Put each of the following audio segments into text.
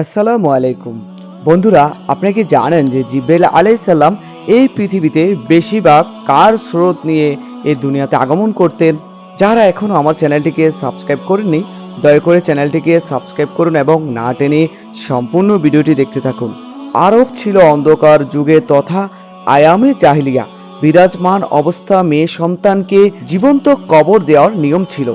আসসালামু আলাইকুম। বন্ধুরা আপনি কি জানেন যে জিব্রাইল আলাইসাল্লাম এই পৃথিবীতে বেশিরভাগ কার স্রোত নিয়ে এই দুনিয়াতে আগমন করতেন? যারা এখনও আমার চ্যানেলটিকে সাবস্ক্রাইব করেননি, দয়া করে চ্যানেলটিকে সাবস্ক্রাইব করুন এবং না টেনে সম্পূর্ণ ভিডিওটি দেখতে থাকুন। আরব ছিল অন্ধকার যুগে তথা আয়ামে জাহিলিয়া বিরাজমান অবস্থা মেয়ে সন্তানকে জীবন্ত কবর দেওয়ার নিয়ম ছিল।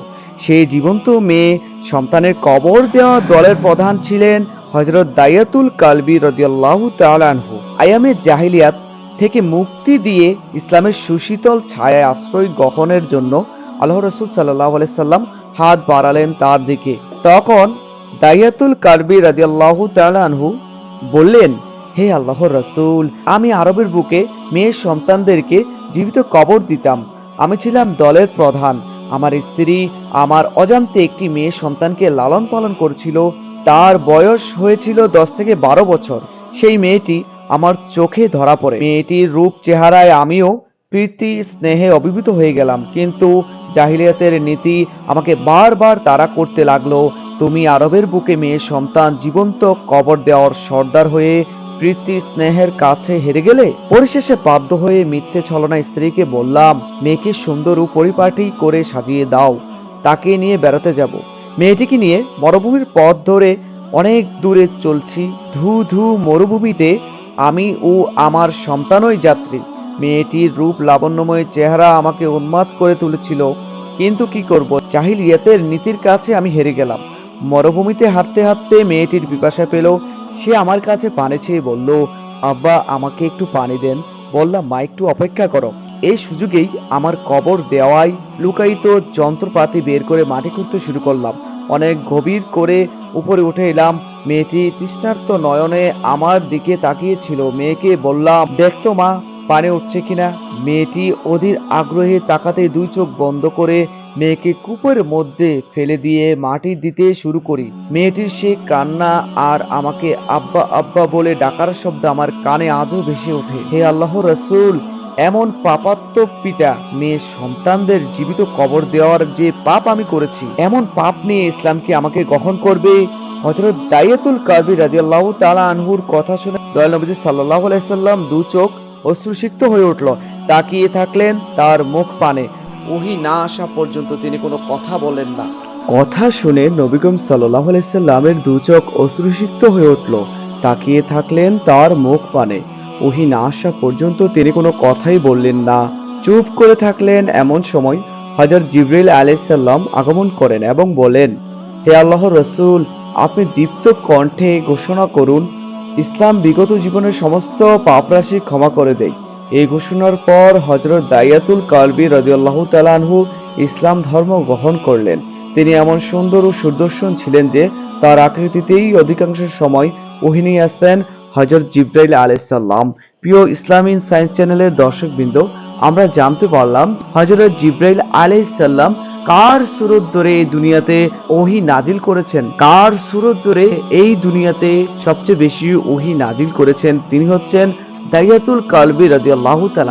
সেই জীবন্ত মেয়ে সন্তানের কবর দেওয়া দলের প্রধান ছিলেন হজরত দায়াতুল কালবি রদিয়াল্লাহু তালানহু আয়ামে জাহিলিয়াত থেকে মুক্তি দিয়ে ইসলামের সুশীতল ছায়ায় আশ্রয় গ্রহণের জন্য আল্লাহ রসুল সাল্লাহ সাল্লাম হাত বাড়ালেন তার দিকে। তখন দায়াতুল কালবি রদিয়াল্লাহু তালানহু বললেন, হে আল্লাহ রসুল, আমি আরবের বুকে মেয়ে সন্তানদেরকে জীবিত কবর দিতাম। আমি ছিলাম দলের প্রধান। আমার স্ত্রী আমার অজান্তে একটি মেয়ে সন্তানকে লালন পালন করছিল। তার বয়স হয়েছিল দশ থেকে বারো বছর। সেই মেয়েটি আমার চোখে ধরা পড়ে। মেয়েটির রূপ চেহারায় আমিও প্রীতি স্নেহে অভিভূত হয়ে গেলাম। কিন্তু জাহিলিয়াতের নীতি আমাকে বারবার তাড়া করতে লাগল। তুমি আরবের বুকে মেয়ে সন্তান জীবন্ত কবর দেওয়ার সর্দার হয়ে প্রীতি স্নেহের কাছে হেরে গেলে? পরিশেষে বাধ্য হয়ে মিথ্যে ছলনা স্ত্রীকে বললাম, মেয়েকে সুন্দর ও পরিপাটি করে সাজিয়ে দাও। তাকে নিয়ে বেড়াতে যাব। মেয়েটিকে নিয়ে মরুভূমির পথ ধরে অনেক দূরে চলছি ধু ধু মরুভূমিতে আমি ও আমার সন্তানই যাত্রী। মেয়েটির রূপ লাবণ্যময় চেহারা আমাকে উন্মাদ করে তুলেছিল। কিন্তু কি করব? চাহিলিয়াতের নীতির কাছে আমি হেরে গেলাম। মরুভূমিতে হাঁটতে হাঁটতে মেয়েটির পিপাসা পেল। সে আমার কাছে পানি চেয়ে বলল, আব্বা, আমাকে একটু পানি দেন। বললাম, মা, একটু অপেক্ষা করো। এই সুযোগেই আমার কবর দেওয়ায় লুকায়িত যন্ত্রপাতি বের করে মাটি খুঁড়তে শুরু করলাম। অনেক গভীর করে উপরে উঠে এলাম। মেয়েটি তৃষ্ণার্ত নয়নে আমার দিকে তাকিয়েছিল। মেয়েকে বললাম দেখতো মা, পানি উঠছে কিনা? মেয়েটি অধীর আগ্রহে তাকাতে দুই চোখ বন্ধ করে মেয়েকে কূপের মধ্যে ফেলে দিয়ে মাটি দিতে শুরু করি। মেয়েটির সে কান্না আর আমাকে আব্বা আব্বা বলে ডাকার শব্দ আমার কানে আজও ভেসে ওঠে। হে আল্লাহ রসুল এমন পাপাত্ম পিতা মেয়ে সন্তানদের জীবিত কবর দেওয়ার যে পাপ আমি করেছি এমন পাপ নিয়ে ইসলামকে আমাকে গ্রহণ করবে? হজরত দাইয়াতুল কাবি রাদিয়াল্লাহু তাআলা আনহুর কথা শুনে দয়াল নবী সাল্লাল্লাহু আলাইহি সাল্লাম দু চোখ অশ্রুসিক্ত হয়ে উঠল। তাকিয়ে থাকলেন তার মুখ পানে। ওহি না আসা পর্যন্ত তিনি কোনো কথা বলেন না। কথা শুনে নবীগম সাল্লাহ আলাইসাল্লামের দু চোখ অশ্রুসিক্ত হয়ে উঠল। তাকিয়ে থাকলেন তার মুখ পানে। ওহি না আসা পর্যন্ত তিনি কোনো কথাই বললেন না। চুপ করে থাকলেন এমন সময় হজরত জিব্রাইল আলাইসাল্লাম আগমন করেন এবং বলেন, হে আল্লাহ রসুল, আপনি দীপ্ত কণ্ঠে ঘোষণা করুন, ইসলাম বিগত জীবনের সমস্ত পাপরাশি ক্ষমা করে দেয়। এই ঘোষণার পর হজরত দাইয়াতুল কালবি রদিয়াল্লাহ তালানহু ইসলাম ধর্ম গ্রহণ করলেন। তিনি এমন সুন্দর ও সুদর্শন ছিলেন যে তার আকৃতিতেই অধিকাংশ সময় ওহিনী আসতেন হজরত জিব্রাইল আলাইসাল্লাম প্রিয় ইসলামী সায়েন্স চ্যানেলের দর্শকবৃন্দ, আমরা জানতে পারলাম হজরত জিব্রাইল আলাইসাল্লাম কার সুরত ধরে এই দুনিয়াতে ওহি নাজিল করেছেন? কার সুরত ধরে এই দুনিয়াতে সবচেয়ে বেশি ওহি নাজিল করেছেন? তিনি হচ্ছেন দাইয়াতুল কালবি রাজিয়াল্লাহ তাআলা।